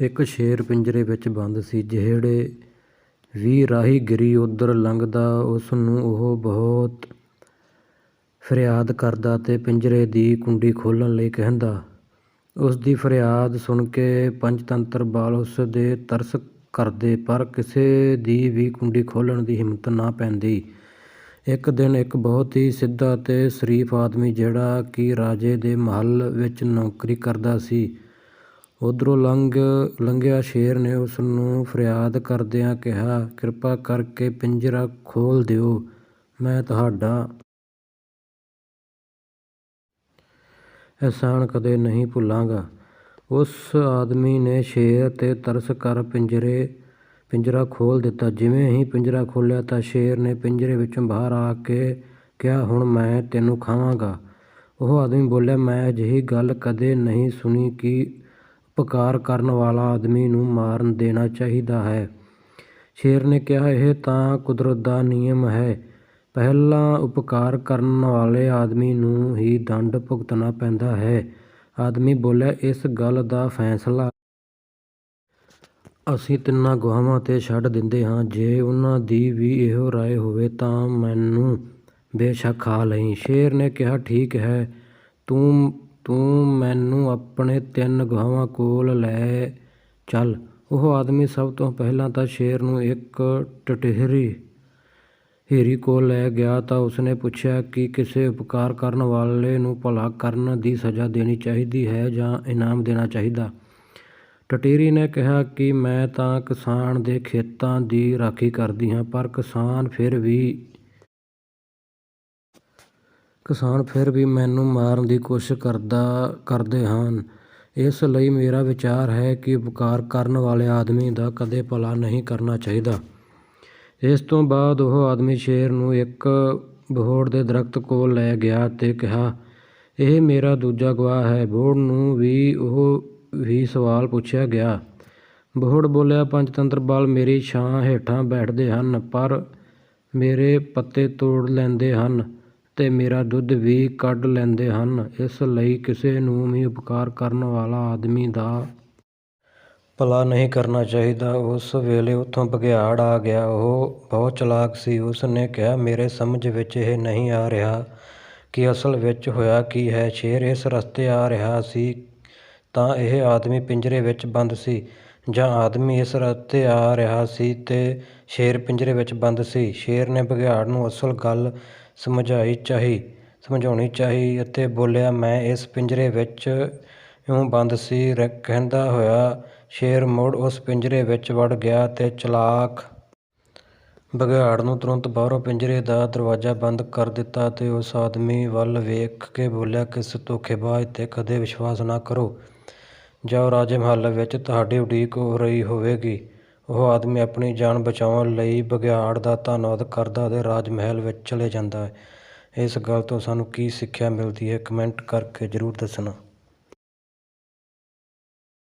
ਇੱਕ ਸ਼ੇਰ ਪਿੰਜਰੇ ਵਿੱਚ ਬੰਦ ਸੀ। ਜਿਹੜੇ ਵੀ ਰਾਹੀ ਗਿਰੀ ਉੱਧਰ ਲੰਘਦਾ ਉਸ ਨੂੰ ਉਹ ਬਹੁਤ ਫਰਿਆਦ ਕਰਦਾ ਤੇ ਪਿੰਜਰੇ ਦੀ ਕੁੰਡੀ ਖੋਲ੍ਹਣ ਲਈ ਕਹਿੰਦਾ। ਉਸ ਦੀ ਫਰਿਆਦ ਸੁਣ ਕੇ ਪੰਚਤੰਤਰ ਬਾਲ ਉਸ ਦੇ ਤਰਸ ਕਰਦੇ ਪਰ ਕਿਸੇ ਦੀ ਵੀ ਕੁੰਡੀ ਖੋਲ੍ਹਣ ਦੀ ਹਿੰਮਤ ਨਾ ਪੈਂਦੀ। ਇੱਕ ਦਿਨ ਇੱਕ ਬਹੁਤ ਹੀ ਸਿੱਧਾ ਤੇ ਸ਼ਰੀਫ ਆਦਮੀ ਜਿਹੜਾ ਕਿ ਰਾਜੇ ਦੇ ਮਹੱਲ ਵਿੱਚ ਨੌਕਰੀ ਕਰਦਾ ਸੀ, ਉੱਧਰੋਂ ਲੰਘ ਲੰਘਿਆ। ਸ਼ੇਰ ਨੇ ਉਸ ਨੂੰ ਫਰਿਆਦ ਕਰਦਿਆਂ ਕਿਹਾ, ਕਿਰਪਾ ਕਰਕੇ ਪਿੰਜਰਾ ਖੋਲ੍ਹ ਦਿਓ, ਮੈਂ ਤੁਹਾਡਾ ਅਹਿਸਾਨ ਕਦੇ ਨਹੀਂ ਭੁੱਲਾਂਗਾ। ਉਸ ਆਦਮੀ ਨੇ ਸ਼ੇਰ ਤੇ ਤਰਸ ਕਰ ਪਿੰਜਰੇ ਪਿੰਜਰਾ ਖੋਲ੍ਹ ਦਿੱਤਾ। ਜਿਵੇਂ ਹੀ ਪਿੰਜਰਾ ਖੋਲ੍ਹਿਆ ਤਾਂ ਸ਼ੇਰ ਨੇ ਪਿੰਜਰੇ ਵਿੱਚੋਂ ਬਾਹਰ ਆ ਕੇ ਕਿਹਾ, ਹੁਣ ਮੈਂ ਤੈਨੂੰ ਖਾਵਾਂਗਾ। ਉਹ ਆਦਮੀ ਬੋਲਿਆ, ਮੈਂ ਅਜਿਹੀ ਗੱਲ ਕਦੇ ਨਹੀਂ ਸੁਣੀ ਕਿ ਉਪਕਾਰ ਕਰਨ ਵਾਲਾ ਆਦਮੀ ਨੂੰ ਮਾਰ ਦੇਣਾ ਚਾਹੀਦਾ ਹੈ। ਸ਼ੇਰ ਨੇ ਕਿਹਾ, ਇਹ ਤਾਂ ਕੁਦਰਤ ਦਾ ਨਿਯਮ ਹੈ, ਪਹਿਲਾਂ ਉਪਕਾਰ ਕਰਨ ਵਾਲੇ ਆਦਮੀ ਨੂੰ ਹੀ ਦੰਡ ਭੁਗਤਣਾ ਪੈਂਦਾ ਹੈ। ਆਦਮੀ ਬੋਲਿਆ, ਇਸ ਗੱਲ ਦਾ ਫੈਸਲਾ ਅਸੀਂ ਤਿੰਨਾਂ ਗਵਾਹਾਂ ਤੇ ਛੱਡ ਦਿੰਦੇ ਹਾਂ। ਜੇ ਉਹਨਾਂ ਦੀ ਵੀ ਇਹੋ ਰਾਏ ਹੋਵੇ ਤਾਂ ਮੈਨੂੰ ਬੇਸ਼ੱਕ ਖਾ ਲਈ ਸ਼ੇਰ ਨੇ ਕਿਹਾ, ਠੀਕ ਹੈ, ਤੂੰ ਤੂੰ ਮੈਨੂੰ ਆਪਣੇ ਤਿੰਨ ਗਵਾਹਾਂ ਕੋਲ ਲੈ ਚੱਲ। ਉਹ ਆਦਮੀ ਸਭ ਤੋਂ ਪਹਿਲਾਂ ਤਾਂ ਸ਼ੇਰ ਨੂੰ ਇੱਕ ਟਟਿਹਰੀ ਕੋਲ ਲੈ ਗਿਆ ਤਾਂ ਉਸਨੇ ਪੁੱਛਿਆ ਕਿ ਕਿਸੇ ਉਪਕਾਰ ਕਰਨ ਵਾਲੇ ਨੂੰ ਭਲਾ ਕਰਨ ਦੀ ਸਜ਼ਾ ਦੇਣੀ ਚਾਹੀਦੀ ਹੈ ਜਾਂ ਇਨਾਮ ਦੇਣਾ ਚਾਹੀਦਾ। ਟਟਿਹਰੀ ਨੇ ਕਿਹਾ ਕਿ ਮੈਂ ਤਾਂ ਕਿਸਾਨ ਦੇ ਖੇਤਾਂ ਦੀ ਰਾਖੀ ਕਰਦੀ ਹਾਂ, ਪਰ ਕਿਸਾਨ ਫਿਰ ਵੀ ਕਿਸਾਨ ਫਿਰ ਵੀ ਮੈਨੂੰ ਮਾਰਨ ਦੀ ਕੋਸ਼ਿਸ਼ ਕਰਦਾ ਕਰਦੇ ਹਨ। ਇਸ ਲਈ ਮੇਰਾ ਵਿਚਾਰ ਹੈ ਕਿ ਉਪਕਾਰ ਕਰਨ ਵਾਲੇ ਆਦਮੀ ਦਾ ਕਦੇ ਭਲਾ ਨਹੀਂ ਕਰਨਾ ਚਾਹੀਦਾ। ਇਸ ਤੋਂ ਬਾਅਦ ਉਹ ਆਦਮੀ ਸ਼ੇਰ ਨੂੰ ਇੱਕ ਬਹੋੜ ਦੇ ਦਰੱਖਤ ਕੋਲ ਲੈ ਗਿਆ ਤੇ ਕਿਹਾ, ਇਹ ਮੇਰਾ ਦੂਜਾ ਗਵਾਹ ਹੈ। ਬੋਹੜ ਨੂੰ ਵੀ ਉਹ ਵੀ ਸਵਾਲ ਪੁੱਛਿਆ ਗਿਆ। ਬੋਹੜ ਬੋਲਿਆ, ਪੰਚਤੰਤਰ ਬਾਲ ਮੇਰੀ ਛਾਂ ਹੇਠਾਂ ਬੈਠਦੇ ਹਨ, ਪਰ ਮੇਰੇ ਪੱਤੇ ਤੋੜ ਲੈਂਦੇ ਹਨ ਤੇ ਮੇਰਾ ਦੁੱਧ ਵੀ ਕੱਢ ਲੈਂਦੇ ਹਨ। ਇਸ ਲਈ ਕਿਸੇ ਨੂੰ ਵੀ ਉਪਕਾਰ ਕਰਨ ਵਾਲਾ ਆਦਮੀ ਦਾ ਭਲਾ ਨਹੀਂ ਕਰਨਾ ਚਾਹੀਦਾ। ਉਸ ਵੇਲੇ ਉੱਥੋਂ ਬਘਿਆੜ ਆ ਗਿਆ। ਉਹ ਬਹੁਤ ਚਲਾਕ ਸੀ। ਉਸ ਨੇ ਕਿਹਾ, ਮੇਰੇ ਸਮਝ ਵਿੱਚ ਇਹ ਨਹੀਂ ਆ ਰਿਹਾ ਕਿ ਅਸਲ ਵਿੱਚ ਹੋਇਆ ਕੀ ਹੈ। ਸ਼ੇਰ ਇਸ ਰਸਤੇ ਆ ਰਿਹਾ ਸੀ ਤਾਂ ਇਹ ਆਦਮੀ ਪਿੰਜਰੇ ਵਿੱਚ ਬੰਦ ਸੀ ਜਾਂ ਆਦਮੀ ਇਸ ਰਸਤੇ ਆ ਰਿਹਾ ਸੀ ਤੇ ਸ਼ੇਰ ਪਿੰਜਰੇ ਵਿੱਚ ਬੰਦ ਸੀ। ਸ਼ੇਰ ਨੇ ਬਘਿਆੜ ਨੂੰ ਅਸਲ ਗੱਲ ਸਮਝਾਈ ਚਾਹੀ ਸਮਝਾਉਣੀ ਚਾਹੀ ਅਤੇ ਬੋਲਿਆ, ਮੈਂ ਇਸ ਪਿੰਜਰੇ ਵਿੱਚ ਇਉਂ ਬੰਦ ਸੀ। ਕਹਿੰਦਾ ਹੋਇਆ ਸ਼ੇਰ ਮੁੜ ਉਸ ਪਿੰਜਰੇ ਵਿੱਚ ਵੜ ਗਿਆ ਤੇ ਚਲਾਕ ਬਘਿਆੜ ਨੂੰ ਤੁਰੰਤ ਬਾਹਰੋਂ ਪਿੰਜਰੇ ਦਾ ਦਰਵਾਜ਼ਾ ਬੰਦ ਕਰ ਦਿੱਤਾ ਅਤੇ ਉਸ ਆਦਮੀ ਵੱਲ ਵੇਖ ਕੇ ਬੋਲਿਆ, ਕਿਸ ਧੋਖੇਬਾਜ਼ ਤੇ ਕਦੇ ਵਿਸ਼ਵਾਸ ਨਾ ਕਰੋ। ਜਾਓ, ਰਾਜੇ ਮਹੱਲ ਵਿੱਚ ਤੁਹਾਡੀ ਉਡੀਕ ਹੋ ਰਹੀ ਹੋਵੇਗੀ। ਉਹ ਆਦਮੀ ਆਪਣੀ ਜਾਨ ਬਚਾਉਣ ਲਈ ਬਘਿਆੜ ਦਾ ਧੰਨਵਾਦ ਕਰਦਾ ਅਤੇ ਰਾਜ ਮਹਿਲ ਵਿੱਚ ਚਲੇ ਜਾਂਦਾ ਹੈ। ਇਸ ਗੱਲ ਤੋਂ ਸਾਨੂੰ ਕੀ ਸਿੱਖਿਆ ਮਿਲਦੀ ਹੈ, ਕਮੈਂਟ ਕਰਕੇ ਜ਼ਰੂਰ ਦੱਸਣਾ।